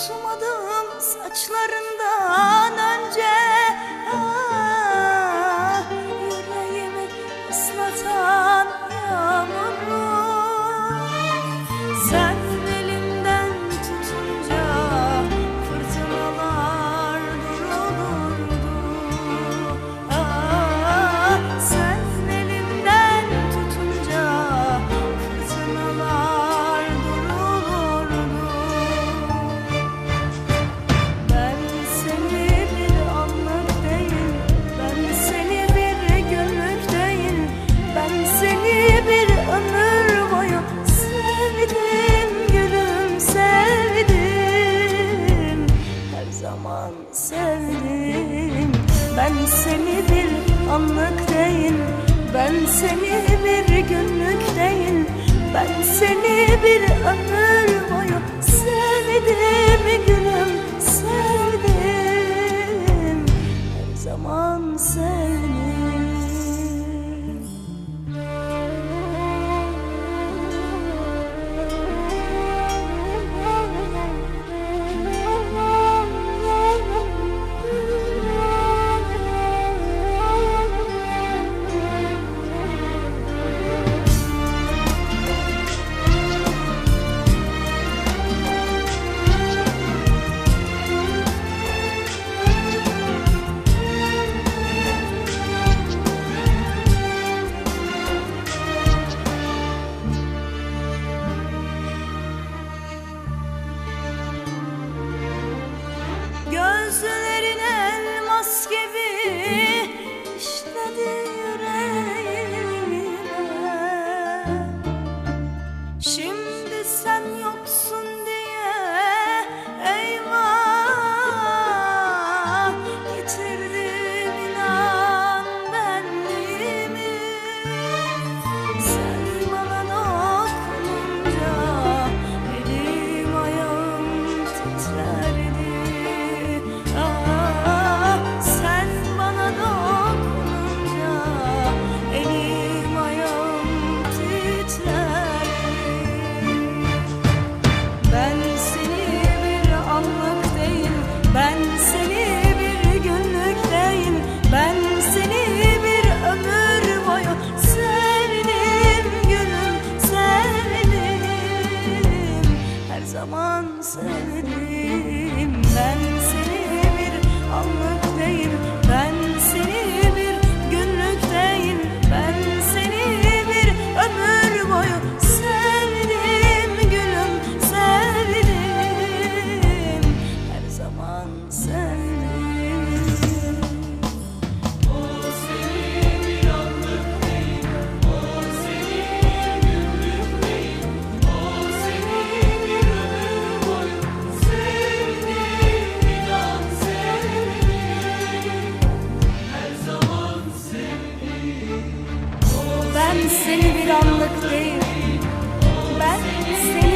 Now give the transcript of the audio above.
Uçmadım saçlarından önce zaman sevdim. Ben seni bir anlık değil Ben seni bir günlük değil. Ben seni bir ömür boyu sevdim Gülüm sevdim. Her zaman sevdim. melody seni bir anlık değil. Ben seni